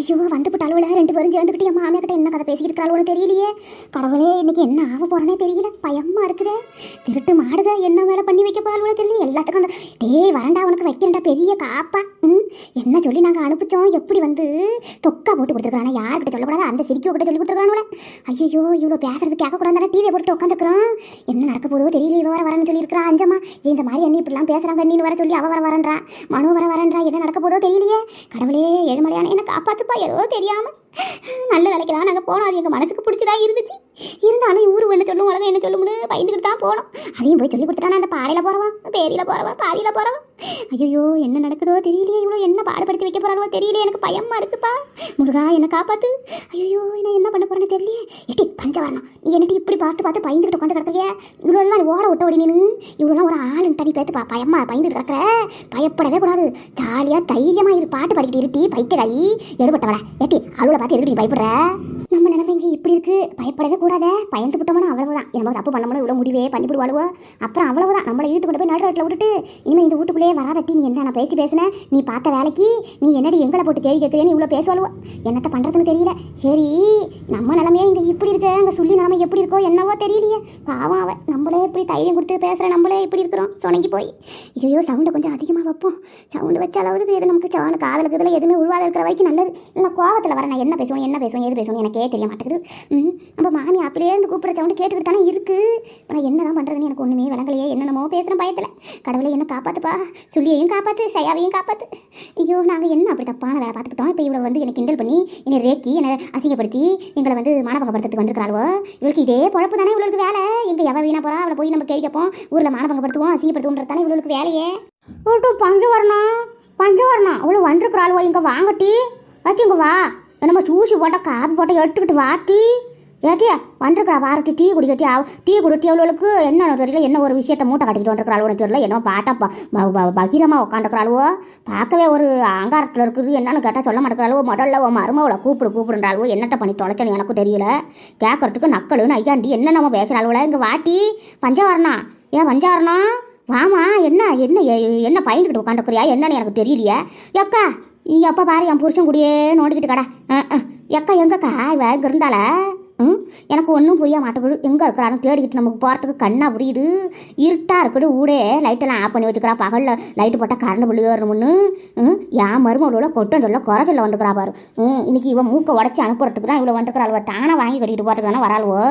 ஐயோ வந்து போட்டாளுவல ரெண்டு பேரும் சேர்ந்துக்கிட்டு என் மாமியா கிட்ட என்ன கதை பேசிக்கிட்டு தெரியலையே. கடவுளே இன்னைக்கு என்ன ஆக போறேனே தெரியல. பயமா இருக்குதே. திருட்டு மாடுத என்ன வேலை பண்ணி வைக்க போறாளுவல தெரியல எல்லாத்துக்கும் அந்த டேய் வேண்டாம் உனக்கு வைக்கிறேன்டா பெரிய காப்பா. ம்? என்ன சொல்லி நாங்கள் அனுப்பிச்சோம்? எப்படி வந்து தொக்கா போட்டு கொடுத்துருக்கானா யார்கிட்ட சொல்லக்கூடாது? அந்த சிரிக்கோ கிட்ட சொல்லி கொடுத்துருக்கானுல. ஐயோ இவ்வளோ பேசுறது கேட்கக்கூடாது டிவியை போட்டு உட்காந்துருக்குறோம் என்ன நடக்க போதோ தெரியல இவ வர வரேன்னு சொல்லியிருக்கிறா அஞ்சம்மா. இந்த மாதிரி என்ன இப்படிலாம் பேசுறாங்க நீ வர சொல்லி அவ வர வரன்றா மனு வர வரன்றா என்ன நடக்க போதோ தெரியலையே. கடவுளே ஏழுமலையான என்ன காப்பாத்துப்பா ஏதோ தெரியாம. நல்ல வேலைக்கு தான் நாங்கள் போனோம். அது எங்கள் மனசுக்கு பிடிச்சதா இருந்துச்சு. இருந்தாலும் ஊர் என்ன சொல்லும் உலகம் என்ன சொல்லும்னு பயந்துக்கிட்டு தான் போனோம். அதையும் போய் சொல்லி கொடுத்துட்டானா அந்த பாடையில் போகிறவன் பேரியில் போகிறவன் பாதியில் போகிறவன் ஐயோ என்ன நடக்குதோ தெரியலையே. இவ்வளோ என்ன பாடுபடுத்தி வைக்க போகிறாங்களோ தெரியல எனக்கு பயமா இருக்குப்பா. முருகா என்னை காப்பாற்று ஐயோ நான் என்ன பண்ண போறேன்னு தெரியலையே. எட்டி பஞ்சவரணம். நீ என்னட்டு இப்படி பார்த்து பார்த்து பயந்துக்கிட்டு உட்காந்து கிடக்குறியா? இவ்வளோலாம் ஓட விட்ட ஓடி நின்று இவ்வளோலாம் ஒரு ஆளுன்ட்டு நீ பேத்து பா பயமா பயந்துட்டு கிடக்குற? பயப்படவே கூடாது. ஜாலியாக தைரியமாக இரு. பாட்டு பாடிக்கிட்டு இருட்டி பைத்தியகாரி எடுபட்டவளை. ஏட்டி அவ்வளோ பார்த்து எதுக்கு நீ பயப்படுற? நம்ம நிலைமை இங்கே இப்படி இருக்கு. பயப்படவே கூடாத. பயந்து விட்டோம்னா அவ்வளவுதான். நம்ம தப்பு பண்ணோம்னா இவ்வளோ முடிவே பண்ணி விடுவாளுவோ அப்புறம் அவ்வளவுதான். நம்மளை இழுத்து கொண்டு போய் நடு ரோட்டில் விட்டுட்டு இனிமேல் இந்த வீட்டுக்குள்ளேயே வராதட்டி நீ என்ன நான் பேசி பேசுன நீ பார்த்த வேலைக்கு நீ என்னடி எங்களை போட்டு கேள்வி கேட்குறேன்னு இவ்வளோ பேசுவாளுவோ? என்னத்த பண்ணுறதுன்னு தெரியல. சரி நம்ம நிலமையே இங்கே இப்படி இருக்கு. அங்கே சொல்லி நிலமை எப்படி இருக்கோ என்னவோ தெரியலையே. பாவம் அவன் நம்மளே இப்படி தைரியம் கொடுத்து பேசுகிற நம்மளே இப்படி இருக்கிறோம். சொனங்கி போய். ஐயோ சவுண்டை கொஞ்சம் அதிகமாக வைப்போம். சவுண்டு வச்சாலாவது எது நமக்கு சவனு காதலுக்கு இதில் எதுவுமே உருவாத இருக்கிற வரைக்கும் நல்லது. இல்லை கோவத்தில் வர நான் என்ன பேசுவேன் என்ன பேசுவேன் எது பேசுவேன் எனக்கு தெரிய மாட்டேங்குது. நம்ம மாமி அப்படியே இருந்து கூப்பிட்ற சவுண்டு கேட்டுக்கிட்டு தானே இருக்கு. இப்போ நான் என்ன தான் பண்ணுறதுன்னு எனக்கு ஒன்றுமே விளங்கலையே. என்னென்னமோ பேசுகிறேன் பயத்தில். கடவுளை என்ன காப்பாத்துப்பா. சொல்லியையும் காப்பாத்து சையாவையும் காப்பாற்று ஐயோ நாங்கள் என்ன அப்படி தப்பான வேலை பார்த்துக்கிட்டோம்? இப்போ இவ்வளோ வந்து எனக்கு கிண்டல் பண்ணி என்னை ரேக்கி என்னை அசிங்கப்படுத்தி எங்களை வந்து மானபங்கப்படுத்துறதுக்கு வந்திருக்கிறாளோ இவளுக்கு இதே பொழப்பு தானே இவளுக்கு வேலை. எங்கே எவ வீணா போகிறா அவளை போய் நம்ம கேட்கப்போம் ஊரில் மானபங்கப்படுத்துவோம் அசிங்கப்படுத்துவோன்றது தானே இவளுக்கு வேலையே. ஒரு பஞ்சு வரணும் பஞ்சு வரணும் அவ்வளோ வந்துருக்குறாளுவோ? இங்கே வாங்கட்டி ஆச்சி இங்கே வா. என்னமோ சூசி போட்டால் காப்பி போட்டால் எடுத்துக்கிட்டு வாட்டி ஏட்டியா வந்துருக்கா வாரட்டி டீ குடிக்கட்டி அவ டீ குடிட்டி அவளுக்கு என்ன தெரியல என்ன ஒரு விஷயத்த மூட்டை கட்டிக்கிட்டு வந்துருக்கிறாள் தெரியல என்ன பாட்டா ப- ப- பகிரமாக உட்காந்துருக்கிறாளுவோ பார்க்கவே ஒரு அங்காரத்தில் இருக்குது என்னன்னு கேட்டால் சொல்ல மாட்டேங்கிறாளோ முதல்ல உன் மருமவளை கூப்பிடு கூப்பிடுன்றாளுவோ என்னட்ட பண்ணி தொலைச்சனு எனக்கு தெரியல. கேட்கறதுக்கு நக்கலுன்னு ஐயாண்டி என்ன நம்ம பேசுகிறாளுவல இங்கே வாட்டி பஞ்சவரணம் ஏன் பஞ்சவரணம் வாமா என்ன என்ன என்ன பயந்துக்கிட்டு உட்காந்துருக்குறியா என்னன்னு எனக்கு தெரியலையே. எக்கா நீ எப்போ பாரு என் புருஷன் கூடயே நோண்டிக்கிட்டு கடை எக்கா எங்கக்கா இவ? இங்கே இருந்தால ம்? எனக்கு ஒன்றும் புரிய மாட்டேங்குது. எங்கே இருக்கிறான்னு தேடிக்கிட்டு நமக்கு போகிறதுக்கு கண்ணாக புரியுது. இருட்டாக இருக்குது ஊடே. லைட்டெல்லாம் ஆஃப் பண்ணி வச்சுக்கிறா. பகலில் லைட்டு போட்டால் கரண்ட் பிள்ளை ஏறணும்னு. ம்? என் மருமகளோட கொட்டம் சொல்ல குறை சொல்ல வந்துக்கிறா பாரு. ம் இன்னைக்கு இவன் மூக்கை உடச்சி அனுப்புறதுக்கு தான் இவ்வளோ வந்துக்கிறாள். தானே வாங்கி கட்டிட்டு போகிறதுக்கு தானே வராளுவோ?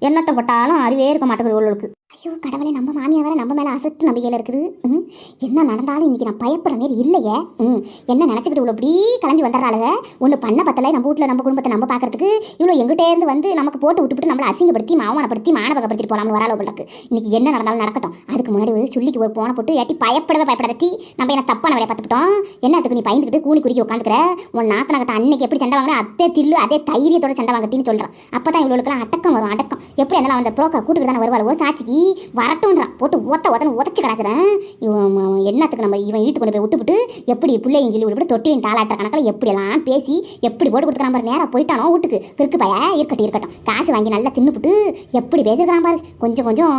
என்னட்ட பட்டாலும் அறிவே இருக்க மாட்டேங்குது இவளுக்கு. ஐயோ கடவுளை நம்ம மாமியா வேற நம்ம மேலே அசட்டு நம்பிக்கையில் இருக்குது. ம்? என்ன நடந்தாலும் இன்னைக்கு நான் பயப்படுற மாரி இல்லையே. ம்? என்ன நினச்சிக்கிட்டு இவ்வளோ இப்படி கிளம்பி வந்துடுறாளுங்க ஒன்று பண்ண பத்தல நம்ம வீட்டில் நம்ம குடும்பத்தை நம்ம பார்க்கறதுக்கு இவ்வளோ எங்கிட்டே இருந்து வந்து நமக்கு போட்டு விட்டுவிட்டு நம்மளை அசிங்கப்படுத்தி மாவனப்படுத்தி மானபகப்படுத்திட்டு போகலாம்னு வராளோ பிள்ளைக்கு இன்றைக்கி என்ன நடந்தாலும் நடக்கட்டும். அதுக்கு முன்னாடி ஒரு சுள்ளிக்கு ஒரு போன போட்டு ஏட்டி பயப்படவே பயப்படாத டீ. நம்ம என்ன தப்பான வேலையை பார்த்துக்கிட்டோம்? என்னத்துக்கு நீ பயந்துக்கிட்டு கூலி குறுக்கி உட்காந்துக்கிற? உன் நாத்தன கட்ட அன்னைக்கு எப்படி சண்டை வாங்கினா? அதே தில்லு அதே தைரியத்தோட சண்டை வாங்கட்டின்னு சொல்கிறான் அப்போ தான் இவ்வளோக்கெல்லாம் அடக்கம் வரும் அடக்கம். எப்படி இருந்தாலும் அந்த புரோக்கர் கூட்டுக்கு தானே வருவாள்? ஒரு சாட்சிக்கு வரட்டும்ன்றான் போட்டு ஒத்த ஒத்தனை உதச்சி கிடக்குறேன். இவன் என்னத்துக்கு நம்ம இவன் இழுத்து கொண்டு போய் விட்டுவிட்டு எப்படி பிள்ளைங்க சொல்லி விட்டு தொட்டியின் தாளாட்டுற கணக்கில் எப்படியெல்லாம் பேசி எப்படி போட்டு கொடுத்துறான் பாரு. நேராக போயிட்டானோ வீட்டுக்கு. கிறுக்கு பய இருக்கட்டும் இருக்கட்டும். காசு வாங்கி நல்லா தின்னுப்புட்டு எப்படி பேசிருக்கான் பாரு. கொஞ்சம் கொஞ்சம்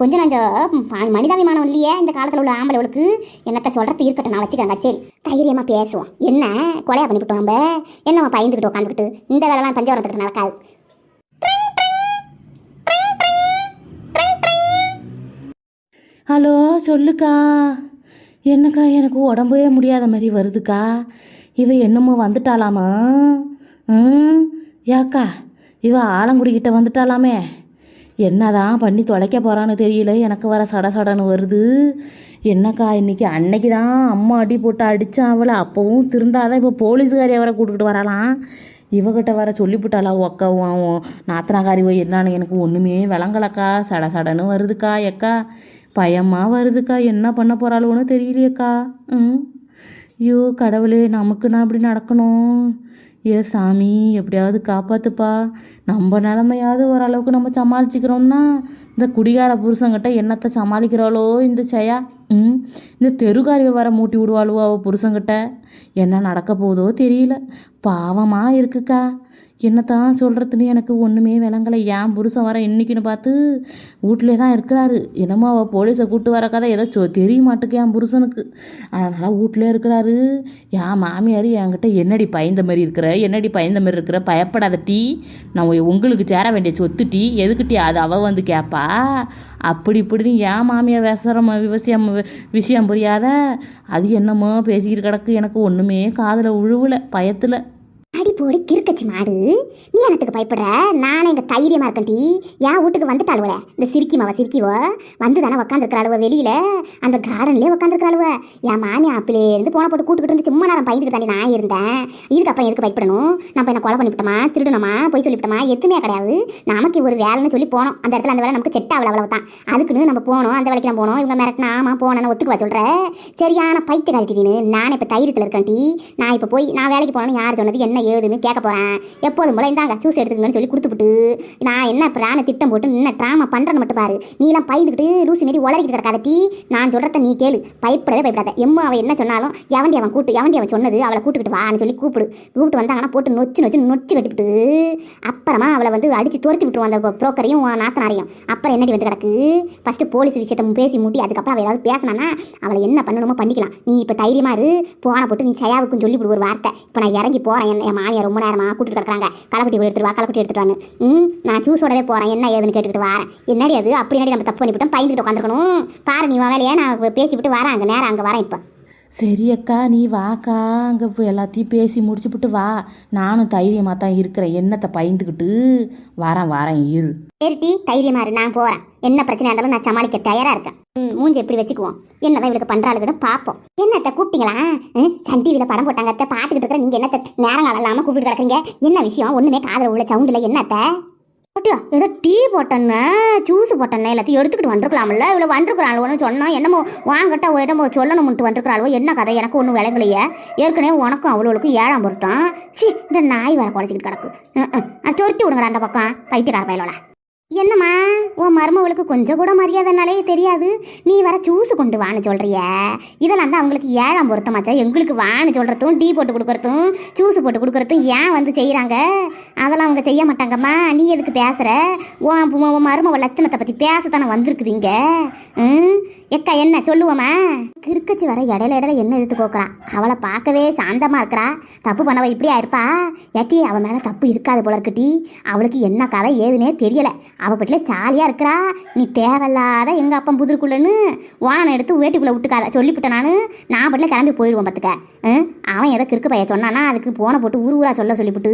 கொஞ்சம் நஞ்சம் மனிதாபிமானம் இல்லையே இந்த காலத்தில் உள்ள ஆம்பளைகளுக்கு என்னத்த சொல்கிறது இருக்கட்டும் நான் வச்சுக்கிறேன் சரி. தைரியமாக பேசுவோம். என்ன? கொலையா பண்ணிவிட்டோம் நம்ம? என்னம்மா பயந்துக்கிட்டு உட்காந்துக்கிட்டு இந்த வேலைலாம் பஞ்சவரத்துக்கு நடக்காது. ஹலோ சொல்லுக்கா. என்னக்கா எனக்கு உடம்பே முடியாத மாதிரி வருதுக்கா. இவ என்னமோ வந்துட்டாளாமா? ம்? யாக்கா இவ ஆலங்குடிக்கிட்ட வந்துட்டாளாமே. என்னதான் பண்ணி தொலைக்க போகிறான்னு தெரியல. எனக்கு வர சட சடன்னு வருது. என்னக்கா இன்னைக்கு அன்னைக்கு தான் அம்மா அடி போட்டு அடித்தான் அவளை. அப்போவும் திருந்தாதான் இப்போ போலீஸ்காரி அவரை கூட்டுக்கிட்டு வரலாம் இவகிட்ட வர சொல்லிவிட்டாளா ஒக்கவும் நாத்தனாகாரி என்னன்னு எனக்கு ஒன்றுமே விளங்கலக்கா. சட சடன்னு வருதுக்கா எக்கா. பயமாக வருதுக்கா? என்ன பண்ண போகிறாளோன்னு தெரியலையேக்கா. ம். ஐயோ கடவுளே நமக்கு நான் அப்படி நடக்கணும். ஏ சாமி எப்படியாவது காப்பாற்றுப்பா நம்ம நிலமையாவது ஓரளவுக்கு நம்ம சமாளிச்சுக்கிறோம்னா இந்த குடிகார புருஷங்கிட்ட என்னத்தை சமாளிக்கிறாளோ இந்த செயா ம். இந்த தெருக்காரியை வர மூட்டி விடுவாளுவோ அவள் புருஷங்கிட்ட என்ன நடக்க போதோ தெரியல. பாவமாக இருக்குக்கா. என்னத்தான் சொல்கிறதுன்னு எனக்கு ஒன்றுமே விளங்கலை. ஏன் புருஷன் வர இன்னைக்குன்னு பார்த்து வீட்டிலே தான் இருக்கிறாரு. என்னமோ அவள் போலீஸை கூட்டு வர கதை ஏதோ சொ தெரிய மாட்டுக்கு என் புருஷனுக்கு. அதனால் வீட்டிலே இருக்கிறாரு. என் மாமியார் என்கிட்ட என்னடி பயந்த மாதிரி இருக்கிற? என்னடி பயந்த மாதிரி இருக்கிற? பயப்படாத டீ. நான் உங்களுக்கு சேர வேண்டிய சொத்து டீ. எதுக்கு டீ அது அவள் வந்து கேட்பா அப்படி இப்படின்னு ஏன் மாமியார் விசரம் விஷயம் விஷயம் புரியாத? அது என்னமோ பேசிக்கிட்டு கிடக்கு. எனக்கு ஒன்றுமே காதில் உழுவலை பயத்தில். அடி போடி கிறுக்கச்சி மாடு. நீ எனக்கு பயப்படுற? நானே எங்கள் தைரியமாக இருக்கேன் இருக்கேன்டி என் வீட்டுக்கு வந்துட்டாளுவல இந்த சிரிக்கிமாவ சிரிக்கிவோ வந்து தானே உக்காந்துருக்கிறாளுவ வெளியில. அந்த கார்டன்லேயே உக்காந்துருக்கிறாளுவ என் மாமியா அப்பிலே இருந்து போன போட்டு கூட்டுக்கிட்டு இருந்து சும்மா நேரம் பயந்துட்டு தாண்டி நான் இருந்தேன். இதுக்கப்புறம் எதுக்கு பயப்படணும்? நம்ம என்ன கொலை பண்ணிவிட்டோமா? திருடணுமா? போய் சொல்லிவிட்டோமா? எதுவுமே கிடையாது. நமக்கு ஒரு வேலைன்னு சொல்லி போனோம். அந்த இடத்துல அந்த வேலை நமக்கு செட் ஆகல அவ்வளவு தான் அதுக்குன்னு நம்ம போனோம். அந்த வேலைக்கு நான் போனோம். இவங்க மிரட்டினா ஆமாம் போனேன்னு ஒத்துக்குவா சொல்ற? சரியான பைத்தியக்காரிக்கிட்டீன்னு நான். இப்போ தைரியத்தில் இருக்கேன் டீ. நான் இப்போ போய் நான் வேலைக்கு போகணும்னு யார் சொன்னது? என்ன ஏதுன்னு கேட்க போகிறேன் எப்போதும் போல இந்தாங்க ஜூஸ் எடுத்துக்கங்கன்னு சொல்லி கொடுத்துப்புட்டு நான் என்ன பிராண திட்டம் போட்டு என்ன ட்ராமா பண்ணுறேன்னு மட்டும் பாரு. நீலாம் பயந்துக்கிட்டு லூசி மாரி உளறிக்கிட்டு கிடக்காத டீ. நான் சொல்கிறத நீ கேளு. பயப்படவே பயப்படாத. எம்மா அவன் என்ன சொன்னாலும் எவண்டி அவன் கூட்டு எவண்டி அவன் சொன்னது அவளை கூட்டுக்கிட்டு வான்னு சொல்லி கூப்பிடு. கூப்பிட்டு வந்தாங்கன்னா போட்டு நொச்சு நொச்சு நொச்சு கட்டிவிட்டு அப்புறமா அவளை வந்து அடித்து துரத்தி விட்டுருவோம் அந்த புரோக்கரையும் நாத்தனாரையும். அப்புறம் என்னடி வந்து கிடக்கு? ஃபஸ்ட்டு போலீஸ் விஷயத்தை பேசி மூட்டி அதுக்கப்புறம் அவள் ஏதாவது பேசினானா அவளை என்ன பண்ணணுமோ பண்ணிக்கலாம். நீ இப்போ தைரியமாக இரு. போன போட்டு நீ சயாவுக்குன்னு சொல்லி ஒரு வார்த்தை. இப்போ நான் இறங்கி போகிறேன் என் மாமியை ரொம்ப நேரமாக கூட்டிட்டு கிடக்குறாங்க. களைக்குட்டி எடுத்துட்டு வா களைக்குட்டி எடுத்துட்டு வான்னு. ம் நான் ஜூஸோடவே போகிறேன் என்ன ஏதுன்னு கேட்டுக்கிட்டு வரேன். என்னடி அது? அப்படி நம்ம தப்பு பண்ணிவிட்டோம்? பயந்துட்டு உட்காந்துருக்கணும். பாரு நீ உன் வேலையை நான் பேசிவிட்டு வரேன். அங்கே நேரம் அங்கே வரேன் இப்போ. சரி அக்கா நீ வாக்கா. அங்கே போய் எல்லாத்தையும் பேசி முடிச்சுப்புட்டு வா. நானும் தைரியமாக தான் இருக்கிறேன். என்னத்தை பயந்துக்கிட்டு வரேன் வரேன். இரு. சரி தைரியமாக இரு. நான் போகிறேன் என்ன பிரச்சனை இருந்தாலும் நான் சமாளிக்க தயாராக இருக்கேன். ம் மூஞ்சி எப்படி வச்சுக்குவோம்? என்னதான் இவளுக்கு பண்ணுறாளுக்குன்னு பார்ப்போம் என்னத்த கூப்பிட்டீங்களா? ம், சன் டிவியில் படம் போட்டாங்க. அத்தை பார்த்துக்கிட்டு இருக்கிற நீங்கள் என்னத்த நேரம் இல்லாமல் கூப்பிட்டு கிடக்குறீங்க? என்ன விஷயம்? ஒன்றுமே காதில் உள்ள சவுண்டில் என்னத்தை என்னத்த? போட்டியா ஏதோ டீ போட்டேன்னு ஜூஸ் போட்டேன்னு எல்லாத்தையும் எடுத்துக்கிட்டு வந்துருக்கலாம்ல. இவ்வளோ வந்துருக்குறாள்வோன்னு சொன்னோம் என்னமோ வாங்கட்டா என்னமோ சொல்லணும்ட்டு வந்துருக்குறாள்வோ என்ன கதை? எனக்கு ஒன்றும் விளங்கலையே. ஏற்கனவே உனக்கும் அவ்வளோவுக்கும் ஏழாம் பொருட்டம். சி இந்த நாய் வர குறைச்சிக்கிட்டு கிடக்கு. ஆ துரத்தி விடுங்கடா அந்த பக்கம். பைத்தியக்கார பயலோட என்னம்மா? உன் மருமவளுக்கு கொஞ்சம் கூட மரியாதைனாலே தெரியாது. நீ வர ஜூஸ் கொண்டு வான்னு சொல்கிறிய இதெல்லாம் தான் அவங்களுக்கு ஏழாம் பொருத்தமாச்சா. எங்களுக்கு வான்னு சொல்கிறதும் டீ போட்டு கொடுக்குறதும் ஜூஸ் போட்டு கொடுக்குறதும் ஏன் வந்து செய்கிறாங்க அதெல்லாம் அவங்க செய்ய மாட்டாங்கம்மா. நீ எதுக்கு பேசுகிற உன் உன் உன் மருமவ லட்சணத்தை பற்றி பேசத்தானே வந்திருக்குது இங்கே. ம்? எக்கா என்ன சொல்லுவோமா? கிறுக்கச்சி வர இடையில இடையில என்ன எடுத்து கோக்குறான் அவளை பார்க்கவே சாந்தமாக இருக்கிறா. தப்பு பண்ணவ இப்படியா இருப்பா? ஏட்டி அவன் மேலே தப்பு இருக்காது போல இருக்குட்டி அவளுக்கு என்ன கதை ஏதுனே தெரியலை. அவள் பட்டில ஜாலியாக இருக்கிறா நீ தேவையில்லாத எங்கள் அப்பா புதிருக்குள்ளன்னு வானை எடுத்து வேட்டிக்குள்ளே விட்டுக்காத சொல்லிவிட்டேன் நான். நான் பட்டில கிளம்பி போயிடுவோம் பார்த்துக்க அவன் ஏதோ கிறுக்கு பையன் சொன்னானா அதுக்கு போனை போட்டு ஊர் ஊரா சொல்ல சொல்லிவிட்டு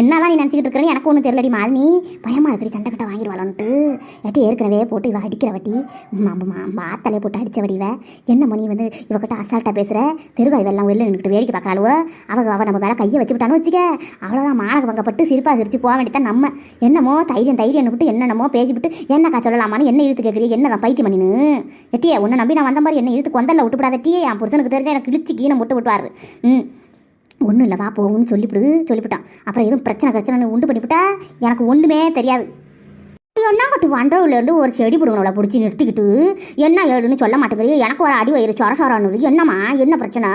என்னதான் நீ நினச்சிக்கிட்டு இருக்கிற எனக்கு ஒன்றும் தெரியலடி மாலினி. பயமா இருக்கடி சண்டை கட்ட வாங்கிடுவாளோன்ட்டு. ஏட்டி ஏற்கனவே போட்டு இவ அடிக்கிற வட்டி. மாத்தலையை போட்டு அடித்த வடிவ என்ன மணி வந்து இவகிட்ட அசால்ட்டாக பேசுகிற தெருகாய் வெள்ளம் வெளில நின்றுட்டு வேடிக்கை பார்க்கறாளுவ அவ அவ நம்ம மேலே கையை வச்சு விட்டான்னு வச்சுக்க. அவ்வளோதான் மானக பங்கப்பட்டு சிரிப்பாக சிரித்து போக வேண்டியதான் நம்ம. என்னமோ தைரியம் தைரியம் விட்டு என்னென்னமோ பேசிவிட்டு என்னக்கா சொல்லலாமான்னு என்ன இழுத்து கேட்குறீ என்னக்கா பைத்தி பைத்தியம் எட்டியே உன்னை நம்பி நான் வந்த மாதிரி என்ன இழுத்து கொந்தல்ல விட்டுப்படாத. டீ என் புருஷனுக்கு தெரிஞ்ச எனக்கு இழுச்சி கீழே முட்டு விட்டுவார் ம். ஒன்றும் இல்லை வா போகும்னு சொல்லிவிடுது சொல்லிவிட்டான் அப்புறம் எதுவும் பிரச்சனை பிரச்சனை உண்டு பண்ணிவிட்டா எனக்கு ஒன்றுமே தெரியாது. என்ன கட்டு வண்டவுலேருந்து ஒரு செடி பிடுங்கனவளை பிடிச்சி நிறுத்திக்கிட்டு என்ன ஏடுன்னு சொல்ல மாட்டேங்கிறீ எனக்கு ஒரு அடி வயிறு சொர சொரன்னு என்னம்மா? என்ன பிரச்சனை?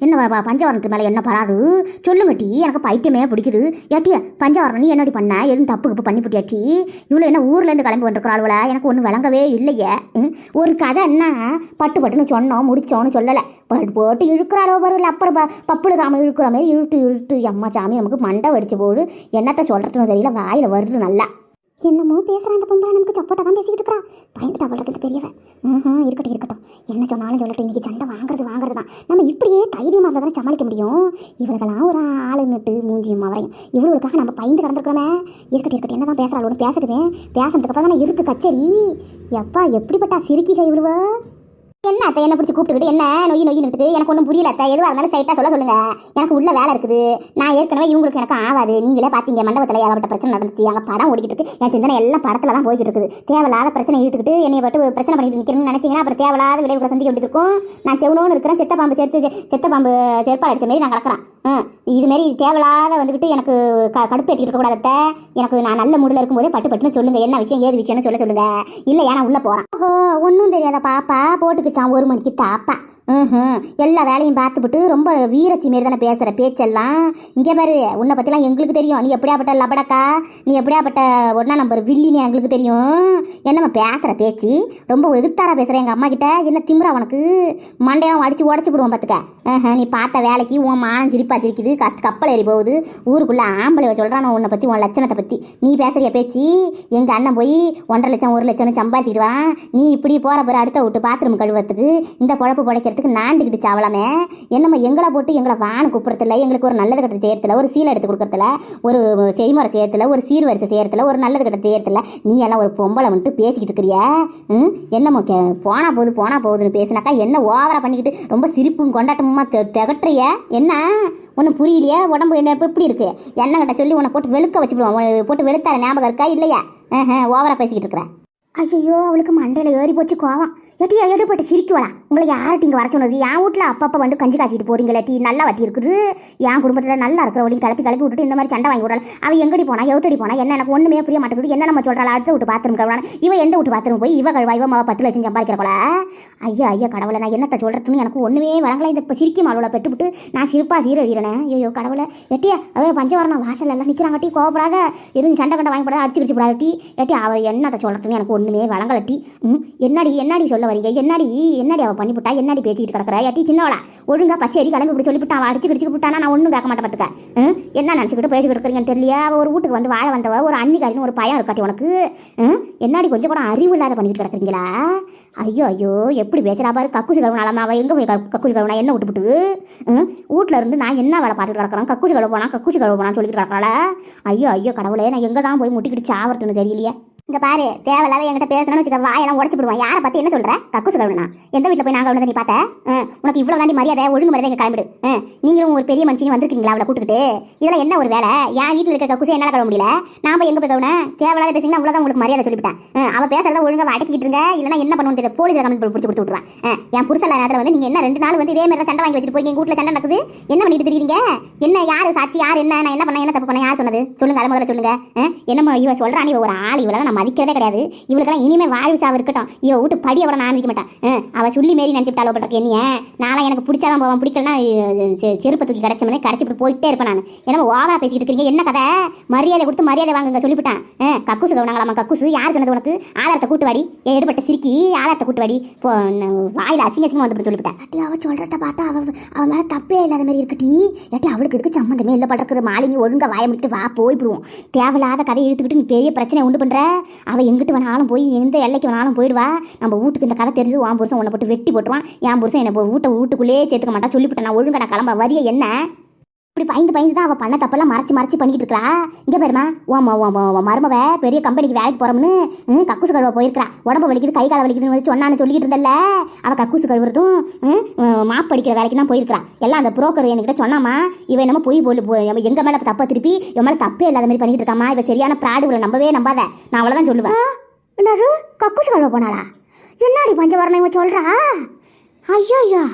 என்ன ப- பஞ்சவரணத்து மேலே என்ன பராது? சொல்லுங்க டி எனக்கு பைத்தியமே பிடிக்குது. ஏட்டிய பஞ்சவரணம் நீ என்னடி பண்ண? எதுவும் தப்பு கப்பு பண்ணி போட்டியாட்டி இவ்வளோ என்ன ஊர்லேருந்து கிளம்பி வந்துருக்கிறாள் எனக்கு ஒன்றும் விளங்கவே இல்லையே. ஒரு கதை என்ன? பட்டு பட்டுன்னு சொன்னோம் முடிச்சோன்னு சொல்லலை. பட்டு போட்டு இழுக்கிறாளோ பரவாயில்ல அப்புறம் ப- பப்புளு காம இழுக்கிற மாதிரி இழுட்டு இழுட்டு அம்மா சாமி நமக்கு மண்டை வெடிச்சு போடு என்னத்த சொல்கிறதுன்னு தெரியல வாயில் வருது நல்லா. என்னமோ பேசுகிற அந்த பொம்பளை நமக்கு சப்போட்டா தான் பேசிக்கிட்டு இருக்கா பயந்துட்டு அவளுக்கு இருக்குது பெரியவன் ம் இருக்கட்டும் இருக்கட்டும். என்ன சொன்னாலும் சொல்லட்டும் இன்றைக்கி சண்டை வாங்குறது வாங்குறது தான். நம்ம இப்படியே தைரியமாக இருந்தால் தானே சமாளிக்க முடியும்? இவளுக்கெல்லாம் ஒரு ஆளுன்னுட்டு மூஞ்சியும் அவரையும் இவளுக்காக நம்ம பயந்து கிடந்திருக்கிறோமே. இருக்கட்டும் இருக்கட்டும் என்ன தான் பேசுகிறாள் ஒன்று பேசட்டுமே. பேசுறதுக்கப்புறம் தானே இருக்கு கச்சேரி. எப்பா எப்படிப்பட்டா சிரிக்கிக இவ்வளவு என்ன அத்தை? என்ன பிடிச்சி கூப்பிட்டுக்கிட்டு என்ன? நொய் நொய் எனக்கு ஒன்றும் புரியல அத்தை. எதுவாக இருந்தாலும் சைட்டாக சொல்ல சொல்லுங்க. எனக்கு உள்ள வேலை இருக்குது. நான் ஏற்கனவே இவங்களுக்கு எனக்கு ஆகாது. நீங்களே பார்த்தீங்க மண்டபத்தில் ஏகப்பட்ட பிரச்சனை நடந்துச்சு. அங்கே படம் ஓடிக்கிட்டு இருக்கு. என் சிந்தனை எல்லாம் படத்தில் தான் போய்கிட்டு இருக்குது. தேவையில்லாத பிரச்சனை இழுத்துக்கிட்டு என்னை பட்டு பிரச்சனை பண்ணிட்டு நிற்கணும்னு நினச்சிங்கன்னா அப்புறம் தேவையில்லாத விளைவுகளை சந்திக்க வேண்டியிருக்கும் நான் செவனோன்னு இருக்கிறேன். செத்த பாம்பு சேர்த்து செத்த பாம்பு செருப்பால் அடிச்ச மாரி நான் கிடக்குறேன் ம். இதுமாரி தேவையில்லாத வந்துக்கிட்டு எனக்கு க கடுப்பு ஏற்றிட்டு இருக்கக்கூடாத எனக்கு நான் நல்ல மூடில் இருக்கும்போதே பட்டு பட்டுன்னு சொல்லுங்க. என்ன விஷயம் ஏது விஷயம்னு சொல்ல சொல்லுங்க. இல்லை நான் உள்ளே போகிறேன் ஓஹோ ஒன்றும் தெரியாத பாப்பா போட்டுக்கிச்சான் ஒரு மணிக்கு தாப்பா ம்ஹும். எல்லா வேலையும் பார்த்துப்புட்டு ரொம்ப வீரச்சி மாரி தானே பேசுகிற பேச்செல்லாம். இங்கே பாரு உன்னை பற்றிலாம் எங்களுக்கு தெரியும். நீ எப்படியாப்பட்ட லபடக்கா? நீ எப்படியாப்பட்ட ஒன்றா நம்பர் வில்லின்னு எங்களுக்கு தெரியும். என்னம்மா பேசுகிற பேச்சு? ரொம்ப எதிர்த்தாரா பேசுகிற எங்கள் அம்மா கிட்ட? என்ன திமிரா உனக்கு? மண்டையம் அடித்து உடச்சி விடுவோம் பார்த்துக்க. நீ பார்த்த வேலைக்கு உன் மானம் சிரிப்பா சிரிக்குது. கஷ்ட கப்பல் ஏறி போகுது. ஊருக்குள்ளே ஆம்பளை சொல்கிறான் உன்னை பற்றி உன் லட்சணத்தை பற்றி நீ பேசுகிற பேச்சு? எங்கள் அண்ணன் போய் ஒன்றரை லட்சம் ஒரு லட்சம்னு சம்பாதிச்சிடுவான் நீ இப்படி போகிற பிற அடுத்த விட்டு பாத்ரூம் கழுவுறதுக்கு. இந்த குழப்பு பிழைக்கிறதுக்கு நாண்டுக்கிட்டு சாவலாமே. என்னம்மா எங்களை போட்டு எங்களை வான்னு கூப்பிட்றதில்ல எங்களுக்கு ஒரு நல்லது கட்ட செய்யறதில்ல ஒரு சீலை எடுத்து கொடுக்கறதில்ல ஒரு செய்முறை செய்யறதில்ல ஒரு சீர்வரிசை செய்யறதில்ல ஒரு நல்லது கிட்ட செய்யறதில்ல நீ எல்லாம் ஒரு பொம்பளை வந்துட்டு பேசிக்கிட்டு இருக்கிறியா? ம்? என்னம்மா கே போனா போகுது போனா போகுதுன்னு பேசினாக்கா என்ன ஓவரா பண்ணிக்கிட்டு ரொம்ப சிரிப்பும் கொண்டாட்டமுமா தெ திகட்டுறிய? என்ன? ஒன்றும் புரியலையே? உடம்பு என்ன இப்போ இப்படி இருக்குது எண்ணெய் கட்ட சொல்லி உன்னை போட்டு வெளுக்க வச்சுடுவோம் உன்னை போட்டு வெளுத்தார ஞாபகம் இருக்கா இல்லையா? ஓவரா பேசிக்கிட்டு இருக்கிறேன் ஐயோ அவளுக்கு மண்டையில் ஏறி போச்சு கோவம். எட்டியா எடுபட்டு சிரிக்குவலா உங்களை யார்கிட்ட இங்கே வர சொன்னது என் வீட்டில் அப்பப்போ வந்து கஞ்சி காய்ச்சிட்டு போறீங்களே டீ நல்லா வட்டி இருக்குது. என் குடும்பத்தில் நல்லா இருக்கிறவளையும் கிளப்பி கிளப்பி விட்டுட்டு இந்த மாதிரி சண்டை வாங்கி விடலாம். அவள் எங்கடி போனா எவிட்டடி போனா என்ன எனக்கு ஒன்றுமே புரிய மாட்டேங்குது. என்ன நம்ம சொல்கிறாள் அடுத்த விட்டு பாத்ரூம் கழுவான இவன் எந்த விட்டு பாத்ரூம் போய் இவ கழுவா இவன் பத்து லட்சம் சம்பாதிக்கிற ஐயா ஐயா கடவுளை நான் என்னத்தை சொல்கிறதுன்னு எனக்கு ஒன்றுமே வழங்கலை இந்த இப்போ சிரிக்கும் மாலோட பெற்றுவிட்டு நான் சிரிப்பா எழுதிறேன் ஐயோ கடவுளை. எட்டியா அவ பஞ்சவரணம் வாசல் எல்லாம் நிற்கிறாங்க டீ கோபப்படாத. இருந்து சண்டை கண்டை வாங்கி போடாத அடிச்சு பிடிச்சி போடாத டீ. எட்டி அவள் என்னத்தை சொல்கிறதுன்னு எனக்கு ஒன்றுமே வழங்கலை டீ. ம் என்னடி என்னடி சொல்ல வரீங்க? என்னடி? என்னடி அவ பண்ணிவிட்டா என்னடி பேசிக்கிட்டு கிடக்குற? எட்டி சின்னவளா ஒழுங்கா பச்சேரி கிளம்பி இப்படி சொல்லிவிட்டு அவள் அடிச்சு கிடிச்சு விட்டானா நான் ஒன்றும் கேட்க மாட்டேன் பார்த்துக்க என்ன நினச்சிக்கிட்டு பேசிக்கிட்டு இருக்கிறீங்கன்னு தெரியல அவள் ஒரு வீட்டுக்கு வந்து வாழ வந்தவ ஒரு அன்னிக்காரின்னு ஒரு பையன் இருக்காட்டி உனக்கு. என்னடி கொஞ்சம் கூட அறிவு இல்லாத பண்ணிக்கிட்டு கிடக்குறீங்களா? ஐயோ ஐயோ எப்படி பேசுறா பாரு? கக்குசி கழுவுனாலாமா அவள் எங்கே போய் கக்கு- கக்குசி கழுவுனா? என்ன விட்டுவிட்டு வீட்டில் இருந்து நான் என்ன வேலை பார்த்துட்டு கிடக்குறேன்? கக்குசி கழுவு போனா கக்குசி கழுவு போனான்னு சொல்லிட்டு கிடக்குறாளா? ஐயோ ஐயோ கடவுளே நான் எங்கே தான் போய் முட்டிக்கிட்டு சாவறதுன்னு தெரியலையே. இங்க பாரு தேவையில்லாத என்கிட்ட பேசணும்னு வச்சுக்க வாயெல்லாம் உடச்சு விடுவான் யாரை பத்தி என்ன சொல்ற? கக்குசு கழுவுனா எந்த வீட்டில் போய் நாங்கள் வந்து நீ பார்த்த? உனக்கு இவ்வளவு தாண்டி மரியாதை ஒழுங்கு மரியாதை இங்க கிளம்பிடு. நீங்களும் ஒரு பெரிய மனுஷன் வந்திருக்கீங்களா அவளை கூட்டுக்கிட்டு? இதெல்லாம் என்ன ஒரு வேலை? என் வீட்டில் இருக்க கக்குசை என்னால் கழுவ முடியல. நான் போய் எங்க போய் கழுவுனேன்? தேவையில்லாத பேசிங்கன்னா அவ்வளோதான் உங்களுக்கு மரியாதை சொல்லிவிட்டேன். அவ பேசுறத ஒழுங்கா அடக்கிட்டு இருங்க. இல்லைன்னா என்ன பண்ணுவோம் தெரியல. போலீஸ் கமெண்ட் பிடிச்சி கொடுத்து விட்டுருவேன். என் புருஷ நேரத்தில் வந்து நீங்க என்ன ரெண்டு நாள் வந்து இதே மாதிரி சண்டை வாங்கி வச்சுட்டு போய் எங்க வீட்டில் சண்டை நடக்குது? என்ன பண்ணிட்டு தெரியுங்க என்ன யாரு சாட்சி? யார் என்ன? நான் என்ன பண்ண என்ன தப்பு பண்ண? யார் சொன்னது? சொல்லுங்க அதை முதல்ல சொல்லுங்க. ஆ, இவ சொல்றா? இவ ஒரு ஆள் இவளை நான் மதிக்கிறதே கிடையாது. இவளுக்கெல்லாம் இனிமே வாழ்வு சாவு இருக்கட்டும். இவ விட்டு படி விட நான் அனுப்பிக்க மாட்டேன். ஆ, சொல்லி மாரி நினச்சிட்டாலோ பட்டிருக்க என்னைய. நானும் எனக்கு பிடிச்சாதான் போவேன். பிடிக்கலனா செ- செருப்பு தூக்கி கிடச்ச மாதிரி கிடச்சிட்டு போயிட்டே இருப்பேன் நான். என்னமோ ஓவரா பேசிக்கிட்டு இருக்கீங்க. என்ன கதை? மரியாதை கொடுத்து மரியாதை வாங்குங்க சொல்லிவிட்டான். கக்குசு கக்கூசு கக்குசு கக்கூசு. யார் சொன்னது உனக்கு? ஆதாரத்தை கூட்டு வாடி. எடுபட்ட சிரிக்கி ஆதாரத்தை கூட்டு வாடி. வாயில் அசிங்க அசிங்கமாக வந்து சொல்லிவிட்டேன். அட்டி அவ சொல்றத பார்த்தா அவ அவ மேல தப்பே இல்லாத மாதிரி இருக்கட்டி ஏட்டி அவளுக்கு இதுக்கு சம்மந்தமே இல்லை பண்றக்கு மாலினி ஒழுங்கா வாய விட்டு வா போய்விடுவோம். தேவையில்லாத கதையை இழுத்துக்கிட்டு நீ பெரிய பிரச்சனை உண்டு பண்ற? அவள் எங்கிட்டு வேணாலும் போய் எந்த எல்லைக்கு வேணாலும் போயிடுவா. நம்ம வீட்டுக்கு இந்த கதை தெரிஞ்சு உன் புருஷன் உன்னை போட்டு வெட்டி போட்டுருவான். என் புருஷன் என்னை வீட்டை வீட்டுக்குள்ளேயே சேர்த்துக்க மாட்டான். சொல்லிவிட்டேன். நான் ஒழுங்கா நான் கிளம்ப வரிய என்ன? இப்படி பயந்து பயந்து தான் அவள் பண்ண தப்பெல்லாம் மறைச்சு மறைச்சு பண்ணிக்கிட்டு இருக்கா. இங்கே பாருமா ஓ மருமவ பெரிய கம்பெனிக்கு வேலைக்கு போகிறோம்னு ம், கக்கூசு கழுவ போயிருக்கா உடம்பு வலிக்குது கை கால வலிக்குதுன்னு வந்து சொன்னான்னு சொல்லிட்டு இருந்தல அவள் கக்கூசு கழுவுறதும் ம், மாப் படிக்கிற வேலைக்கு தான் போயிருக்கா எல்லாம் அந்த புரோக்கர் என்கிட்ட சொன்னாமா இவன் என்னமோ போய் போய் போய் எங்க மேலே தப்பை திருப்பி இவன் மேலே தப்பே இல்லாத மாதிரி பண்ணிக்கிட்டு இருக்காமா இவ சரியான ப்ராடு இவளை நம்பவே நம்பாத. நான் அவ்வளோதான் சொல்லுவேன். என்னது? கக்கூசு கழுவ போனாளா? என்னடி பஞ்சவரணம் இவன் சொல்கிறா ஐயோ ஐயா